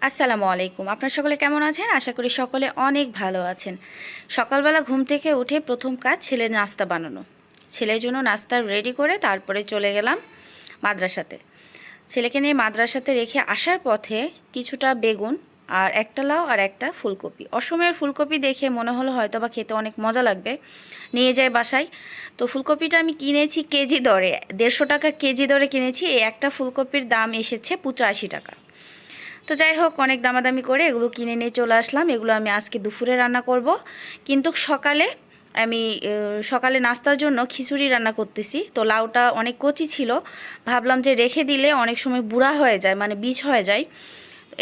আসসালামু আলাইকুম। আপনার সকলে কেমন আছেন? আশা করি সকলে অনেক ভালো আছেন। সকালবেলা ঘুম থেকে উঠে প্রথম কাজ ছেলের নাস্তা বানানো। ছেলের জন্য নাস্তা রেডি করে তারপরে চলে গেলাম মাদ্রাসাতে। ছেলেকে নিয়ে মাদ্রাসাতে রেখে আসার পথে কিছুটা বেগুন আর একটা লাউ আর একটা ফুলকপি। অসময়ের ফুলকপি দেখে মনে হলো হয়তো বা খেতে অনেক মজা লাগবে। নিয়ে যায় বাসায়। তো ফুলকপিটা আমি কিনেছি কেজি দরে। দেড়শো টাকা কেজি দরে কিনেছি। এই একটা ফুলকপির দাম এসেছে পঁচাশি টাকা। তো যাই হোক, অনেক দামাদামি করে এগুলো কিনে নিয়ে চলে আসলাম। এগুলো আমি আজকে দুপুরে রান্না করব। কিন্তু সকালে আমি সকালে নাস্তার জন্য খিচুড়ি রান্না করতেছি। তো লাউটা অনেক কচি ছিল। ভাবলাম যে রেখে দিলে অনেক সময় বুড়া হয়ে যায় মানে বীজ হয়ে যায়।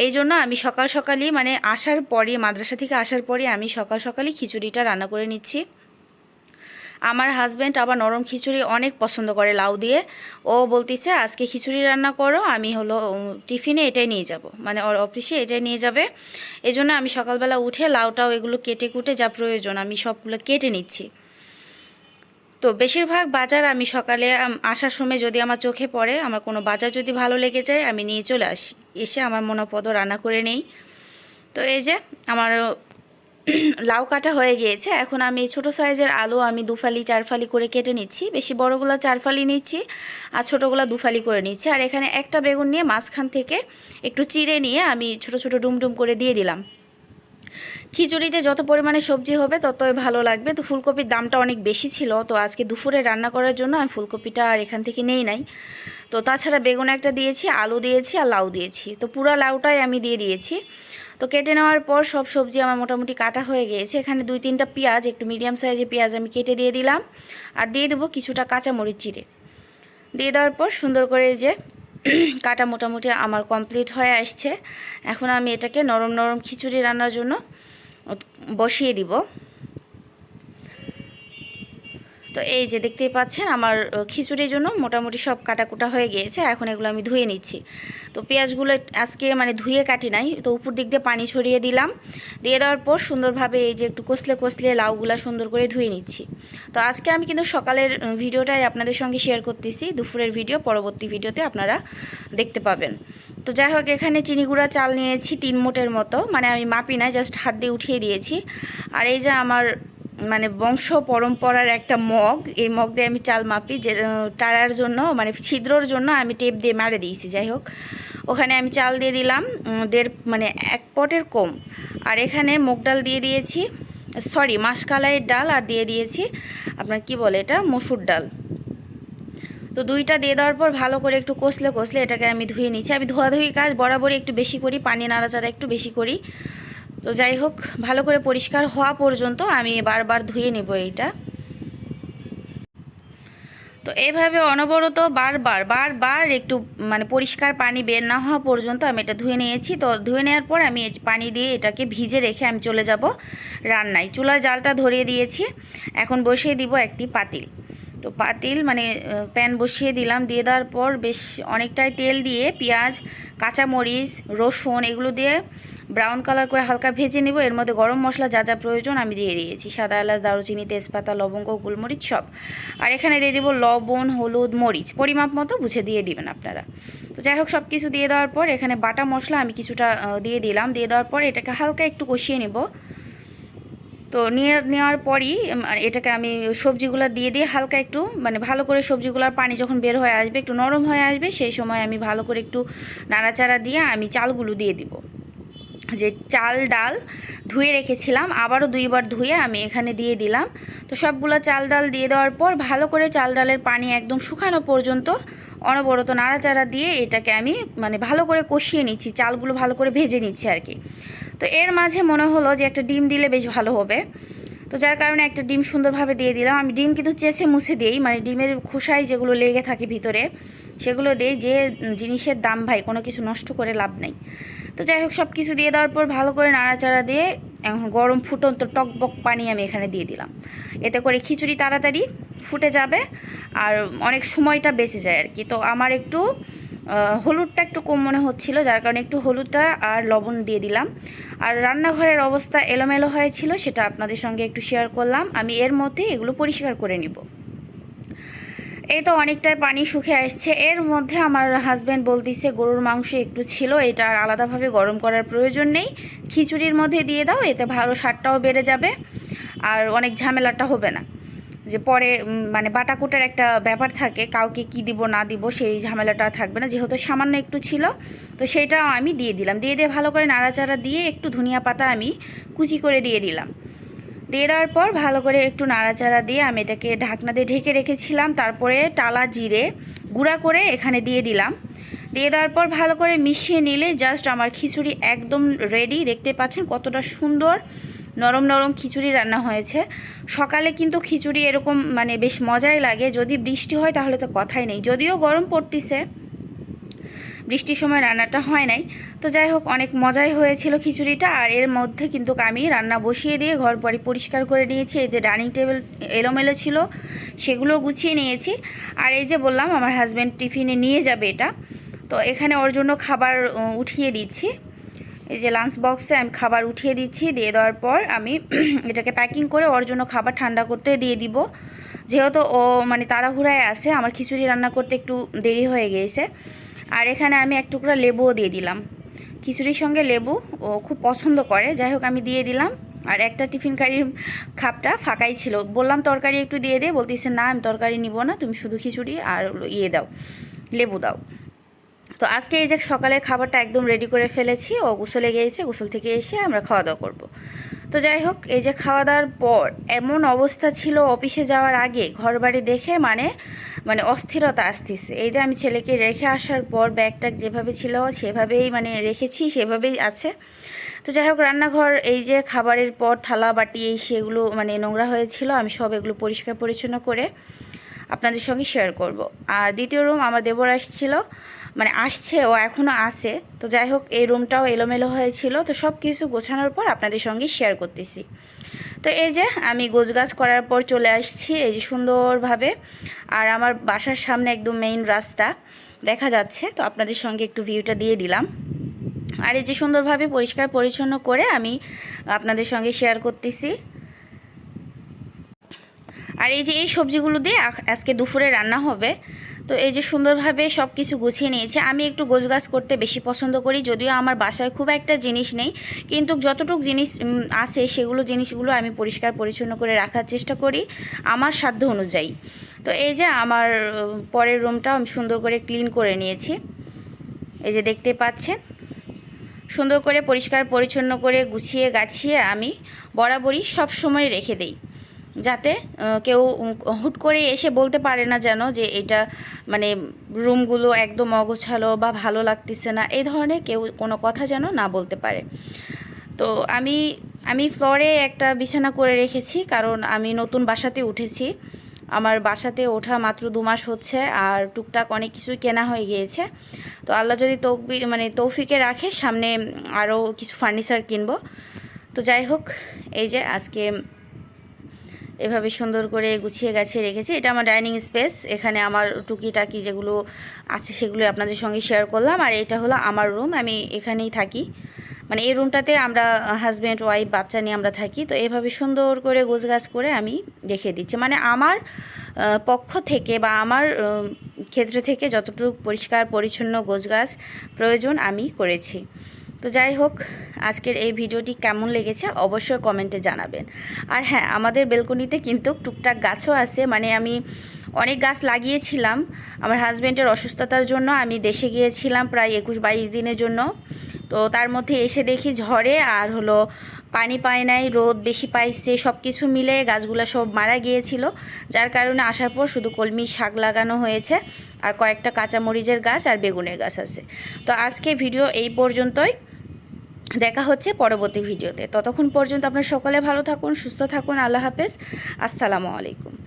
এই জন্য আমি সকাল সকালই মানে আসার পরই, মাদ্রাসা থেকে আসার পরই আমি সকাল সকালই খিচুড়িটা রান্না করে নিচ্ছি। আমার হাজব্যান্ড আবার নরম খিচুড়ি অনেক পছন্দ করে, লাউ দিয়ে। ও বলতিছে, আজকে খিচুড়ি রান্না করো, আমি হলো টিফিনে এটাই নিয়ে যাব। মানে ওর অফিসে এটাই নিয়ে যাবে। এই জন্য আমি সকালবেলা উঠে লাউটাও এগুলো কেটে কুটে যা প্রয়োজন, আমি সবগুলো কেটে নিচ্ছি। তো বেশিরভাগ বাজার আমি সকালে আসার সময় যদি আমার চোখে পড়ে, আমার কোনো বাজার যদি ভালো লেগে যায়, আমি নিয়ে চলে আসি। এসে আমার মনোপদ রান্না করে নেই। তো এই যে, আমার লাউ কাটা হয়ে গিয়েছে। এখন আমি ছোট সাইজের আলু আমি দুফালি, চারফালি করে কেটে নিচ্ছি। বেশি বড়গুলো চারফালি নিচ্ছি আর ছোটোগুলো দুফালি করে নিচ্ছি। আর এখানে একটা বেগুন নিয়ে মাঝখান থেকে একটু চিড়ে নিয়ে আমি ছোট ছোট ডুম ডুম করে দিয়ে দিলাম। খিচুড়িতে যত পরিমাণে সবজি হবে ততই ভালো লাগবে। তো ফুলকপির দামটা অনেক বেশি ছিল। তো আজকে দুপুরে রান্না করার জন্য আমি ফুলকপিটা আর এখান থেকে নেই নাই। তো তাছাড়া বেগুন একটা দিয়েছি, আলু দিয়েছি আর লাউ দিয়েছি। তো পুরা লাউটাই আমি দিয়ে দিয়েছি। তো কেটে নেওয়ার পর সব সবজি আমার মোটামুটি কাটা হয়ে গিয়েছে। এখানে দুই তিনটা পেঁয়াজ, একটু মিডিয়াম সাইজের পেঁয়াজ আমি কেটে দিয়ে দিলাম। আর দিয়ে দেবো কিছুটা কাঁচামরিচ চিড়ে। দিয়ে দেওয়ার পর সুন্দর করে যে কাটা মোটামুটি আমার কমপ্লিট হয়ে আসছে। এখন আমি এটাকে নরম নরম খিচুড়ি রান্নার জন্য বসিয়ে দিব। তো এই যে দেখতেই পাচ্ছেন, আমার খিচুড়ির জন্য মোটামুটি সব কাটাকুটা হয়ে গিয়েছে, এখন এগুলো আমি ধুয়ে নিচ্ছি। তো পেঁয়াজগুলো আজকে মানে ধুয়ে কাটি নাই, তো উপর দিক দিয়ে পানি ছড়িয়ে দিলাম। দিয়ে দেওয়ার পর সুন্দরভাবে এই যে একটু কষলে কষলে লাউগুলো সুন্দর করে ধুয়ে নিচ্ছি। তো আজকে আমি কিন্তু সকালের ভিডিওটাই আপনাদের সঙ্গে শেয়ার করতেছি, দুপুরের ভিডিও, পরবর্তী ভিডিওতে আপনারা দেখতে পাবেন। তো যাই হোক, এখানে চিনি গুঁড়া চাল নিয়েছি তিন মোটের মতো মানে আমি মাপি না জাস্ট হাত দিয়ে উঠিয়ে দিয়েছি। আর এই যে আমার মানে বংশ পরম্পরার একটা মগ। এই মগ দিয়ে আমি চাল মাপি, যে টাড়ার জন্য মানে ছিদ্রর জন্য আমি টেপ দিয়ে মারে দিয়েছি, যাই হোক। ওখানে আমি চাল দিয়ে দিলাম দেড় মানে এক পটের কম। আর এখানে মুগ ডাল দিয়ে দিয়েছি, সরি, মাসকালাইয়ের ডাল আর দিয়ে দিয়েছি, আপনার কি বলে এটা, মসুর ডাল। তো দুইটা দিয়ে দেওয়ার পর ভালো করে একটু কষলে কষলে এটাকে আমি ধুয়ে নিচ্ছি। আমি ধোয়াধুয়ি কাজ বরাবরই একটু বেশি করি, পানি নাড়াচাড়া একটু বেশি করি। তো যাই হোক, ভালো করে পরিষ্কার হওয়া পর্যন্ত আমি বারবার ধুয়ে নেব এইটা। তো এইভাবে অনবরত বারবার বারবার একটু মানে পরিষ্কার পানি বের না হওয়া পর্যন্ত আমি এটা ধুয়ে নিয়েছি। তো ধুয়ে নেওয়ার পর আমি পানি দিয়ে এটাকে ভিজে রেখে আমি চলে যাব রান্নায়। চুলার জালটা ধরিয়ে দিয়েছি। এখন বসিয়ে দিব একটি পাতিল। তো পাতিল মানে প্যান বসিয়ে দিলাম। দিয়ে দেওয়ার পর বেশ অনেকটাই তেল দিয়ে পেঁয়াজ, কাঁচামরিচ, রসুন এগুলো দিয়ে ব্রাউন কালার করে হালকা ভেজে নেব। এর মধ্যে গরম মশলা যা যা প্রয়োজন আমি দিয়ে দিয়েছি। সাদা এলাচ, দারুচিনি, তেজপাতা, লবঙ্গ, গোলমরিচ সব। আর এখানে দিয়ে দেবো লবণ, হলুদ, মরিচ। পরিমাপ মতো বুঝে দিয়ে দিবেন আপনারা। তো যাই হোক সব কিছু দিয়ে দেওয়ার পর এখানে বাটা মশলা আমি কিছুটা দিয়ে দিলাম। দিয়ে দেওয়ার পর এটাকে হালকা একটু কষিয়ে নেব। তো নিয়ে, নেওয়ার পরই এটাকে আমি সবজিগুলো দিয়ে দিয়ে হালকা একটু মানে ভালো করে সবজিগুলোর পানি যখন বের হয়ে আসবে, একটু নরম হয়ে আসবে, সেই সময় আমি ভালো করে একটু নাড়াচাড়া দিয়ে আমি চালগুলো দিয়ে দিব। যে চাল, ডাল ধুয়ে রেখেছিলাম, আবারও দুইবার ধুয়ে আমি এখানে দিয়ে দিলাম। তো সবগুলো চাল, ডাল দিয়ে দেওয়ার পর ভালো করে চাল, ডালের পানি একদম শুকানো পর্যন্ত অনবরত নাড়াচাড়া দিয়ে এটাকে আমি মানে ভালো করে কষিয়ে নিচ্ছি, চালগুলো ভালো করে ভেজে নিচ্ছি আর কি। তো এর মাঝে মনে হলো যে একটা ডিম দিলে বেশ ভালো হবে। তো যার কারণে একটা ডিম সুন্দরভাবে দিয়ে দিলাম। আমি ডিম কিন্তু চেঁচে মুছে দিই মানে ডিমের খোসায় যেগুলো লেগে থাকে ভিতরে, সেগুলো দিই যে জিনিসের দাম ভাই, কোনো কিছু নষ্ট করে লাভ নেই। তো যাই হোক সব কিছু দিয়ে দেওয়ার পর ভালো করে নাড়াচাড়া দিয়ে এখন গরম ফুটন্ত টকবক পানি আমি এখানে দিয়ে দিলাম। এতে করে খিচুড়ি তাড়াতাড়ি ফুটে যাবে আর অনেক সময়টা বেঁচে যায় আর কি। তো আমার একটু হলুদটা একটু কম মনে হচ্ছিল, যার কারণে একটু হলুদটা আর লবণ দিয়ে দিলাম। আর রান্নাঘরের অবস্থা এলোমেলো হয়েছিল, সেটা আপনাদের সঙ্গে একটু শেয়ার করলাম। আমি এর মধ্যে এগুলো পরিষ্কার করে নিব। এই তো অনেকটাই পানি শুকে আসছে। এর মধ্যে আমার হাজব্যান্ড বলতিছে, গরুর মাংস একটু ছিল, এটা আর আলাদাভাবে গরম করার প্রয়োজন নেই। খিচুড়ির মধ্যে দিয়ে দাও, এতে ভালো স্বাদটাও বেড়ে যাবে, আর অনেক ঝামেলাটা হবে না। যে পরে মানে বাটাকুটার একটা ব্যাপার থাকে, কাউকে কি দিব, না দিব, সেই ঝামেলাটা থাকবে না, যেহেতু সামান্য একটু ছিল, তো সেইটাও আমি দিয়ে দিলাম। দিয়ে দিয়ে ভালো করে নাড়াচাড়া দিয়ে একটু ধনিয়া পাতা আমি কুচি করে দিয়ে দিলাম। দিয়ে দেওয়ার পর ভালো করে একটু নাড়াচাড়া দিয়ে আমি এটাকে ঢাকনা দিয়ে ঢেকে রেখেছিলাম, তারপরে টালা জিরে গুঁড়া করে এখানে দিয়ে দিলাম। দিয়ে দেওয়ার পর ভালো করে মিশিয়ে নিলে জাস্ট আমার খিচুড়ি একদম রেডি দেখতে পাচ্ছেন কতটা সুন্দর নরম নরম খিচুড়ি রান্না হয়েছে। সকালে কিন্তু খিচুড়ি এরকম মানে বেশ মজাই লাগে। যদি বৃষ্টি হয় তাহলে তো কথাই নেই। যদিও গরম পড়তিছে, বৃষ্টির সময় রান্নাটা হয় নাই। তো যাই হোক, অনেক মজাই হয়েছিল খিচুড়িটা। আর এর মধ্যে কিন্তু আমি রান্না বসিয়ে দিয়ে ঘর বাড়ি পরিষ্কার করে নিয়েছি। যে ডাইনিং টেবিল এলোমেলো ছিল সেগুলো গুছিয়ে নিয়েছি। আর এই যে বললাম, আমার হাজব্যান্ড টিফিনে নিয়ে যাবে এটা। তো এখানে ওর জন্য খাবার উঠিয়ে দিচ্ছি। এই যে লাঞ্চ বক্সে আমি খাবার উঠিয়ে দিচ্ছি, দিয়ে দেওয়ার পর আমি এটাকে প্যাকিং করে ওর জন্য খাবার ঠান্ডা করতে দিয়ে দিব। যেহেতু ও মানে তাড়াহুড়ায় আছে, আমার খিচুড়ি রান্না করতে একটু দেরি হয়ে গিয়েছে আর এখানে আমি এক টুকরা লেবুও দিয়ে দিলাম। খিচুড়ির সঙ্গে লেবু ও খুব পছন্দ করে, যাই হোক আমি দিয়ে দিলাম। আর একটা টিফিন কারির খাপটা ফাঁকাই ছিল। বললাম, তরকারি একটু দিয়ে দে। বলতেছে, না, আমি তরকারি নিব না, তুমি শুধু খিচুড়ি আর ইয়ে দাও, লেবু দাও। তো আজকে এই যে সকালের খাবারটা একদম রেডি করে ফেলেছি, ও গোসলে গিয়েছে, গোসল থেকে এসে আমরা খাওয়া দাওয়া করব। তো যাই হোক, এই যে খাওয়া দাওয়ার পর এমন অবস্থা ছিল অফিসে যাওয়ার আগে ঘর বাড়ি দেখে মানে মানে অস্থিরতা আসতেছে। এই যে আমি ছেলেকে রেখে আসার পর ব্যাগটা যেভাবে ছিল, সেভাবেই মানে রেখেছি, সেভাবেই আছে। তো যাই হোক, রান্নাঘর, এই যে খাবারের পর থালা, বাটি, এই সেগুলো মানে নোংরা হয়েছিল, আমি সব এগুলো পরিষ্কার পরিচ্ছন্ন করে আপনাদের সঙ্গে শেয়ার করব। আর দ্বিতীয় রুম আমার দেবর আসছিল মানে আসছে, ও এখনও আসে তো যাই হোক, এই রুমটাও এলোমেলো হয়েছিল। তো সব কিছু গোছানোর পর আপনাদের সঙ্গে শেয়ার করতেছি। তো এই যে আমি গোছগাছ করার পর চলে আসছি, এই যে সুন্দরভাবে। আর আমার বাসার সামনে একদম মেইন রাস্তা দেখা যাচ্ছে। তো আপনাদের সঙ্গে একটু ভিউটা দিয়ে দিলাম। আর এই যে সুন্দরভাবে পরিষ্কার পরিচ্ছন্ন করে আমি আপনাদের সঙ্গে শেয়ার করতেছি। আর এই যে এই সবজিগুলো দিয়ে আজকে দুপুরে রান্না হবে, তো এই যে সুন্দরভাবে সব কিছু গুছিয়ে নিয়েছে। আমি একটু গোছগাছ করতে বেশি পছন্দ করি, যদিও আমার বাসায় খুব একটা জিনিস নেই, কিন্তু যতটুকু জিনিস আছে সেগুলো জিনিসগুলো আমি পরিষ্কার পরিচ্ছন্ন করে রাখার চেষ্টা করি আমার সাধ্য অনুযায়ী। তো এই যে আমার পরের রুমটাও আমি সুন্দর করে ক্লিন করে নিয়েছি। এই যে দেখতে পাচ্ছেন, সুন্দর করে পরিষ্কার পরিচ্ছন্ন করে গুছিয়ে গাছিয়ে আমি বরাবরই সব সময় রেখে দেই। যাতে কেউ হুট করে এসে বলতে পারে না যেন যে এটা মানে রুমগুলো একদম অগোছালো বা ভালো লাগতেছে না, এই ধরনের কেউ কোনো কথা যেন না বলতে পারে। তো আমি আমি ফ্লোরে একটা বিছানা করে রেখেছি, কারণ আমি নতুন বাসাতে উঠেছি। আমার বাসাতে ওঠা মাত্র দু মাস হচ্ছে, আর টুকটাক অনেক কিছুই কেনা হয়ে গিয়েছে। তো আল্লাহ যদি তৌফি মানে তৌফিকে রাখে, সামনে আরও কিছু ফার্নিচার কিনবো। তো যাই হোক, এই যে আজকে এভাবে সুন্দর করে গুছিয়ে গাছিয়ে রেখেছি। এটা আমার ডাইনিং স্পেস। এখানে আমার টুকিটাকি যেগুলো আছে সেগুলো আপনাদের সঙ্গে শেয়ার করলাম। আর এটা হলো আমার রুম। আমি এখানেই থাকি। মানে এই রুমটাতে আমরা হাজব্যান্ড ওয়াইফ বাচ্চা নিয়ে আমরা থাকি। তো এভাবে সুন্দর করে গোছগাছ করে আমি রেখে দিচ্ছি। মানে আমার পক্ষ থেকে বা আমার ক্ষেত্র থেকে যতটুকু পরিষ্কার, পরিচ্ছন্ন গোছগাছ প্রয়োজন আমি করেছি। তো যাই হোক, আজকের এই ভিডিওটি কেমন লেগেছে অবশ্যই কমেন্টে জানাবেন। আর হ্যাঁ আমাদের বেলকনিতে কিন্তু টুকটাক গাছও আছে মানে আমি অনেক গাছ লাগিয়েছিলাম। আমার হাজব্যান্ডের অসুস্থতার জন্য আমি দেশে গিয়েছিলাম প্রায় একুশ বাইশ দিনের জন্য। তো তার মধ্যে এসে দেখি ঝড়ে আর হলো পানি পায় নাই, রোদ বেশি পাইছে সব কিছু মিলে গাছগুলো সব মারা গিয়েছিল। যার কারণে আসার পর শুধু কলমি শাক লাগানো হয়েছে আর কয়েকটা কাঁচামরিচের গাছ আর বেগুনের গাছ আছে। তো আজকে ভিডিও এই পর্যন্তই। দেখা হচ্ছে পরবর্তী ভিডিওতে। ততক্ষণ পর্যন্ত আপনার সকলে ভালো থাকুন, সুস্থ থাকুন। আল্লাহ হাফেজ। আসসালামু আলাইকুম।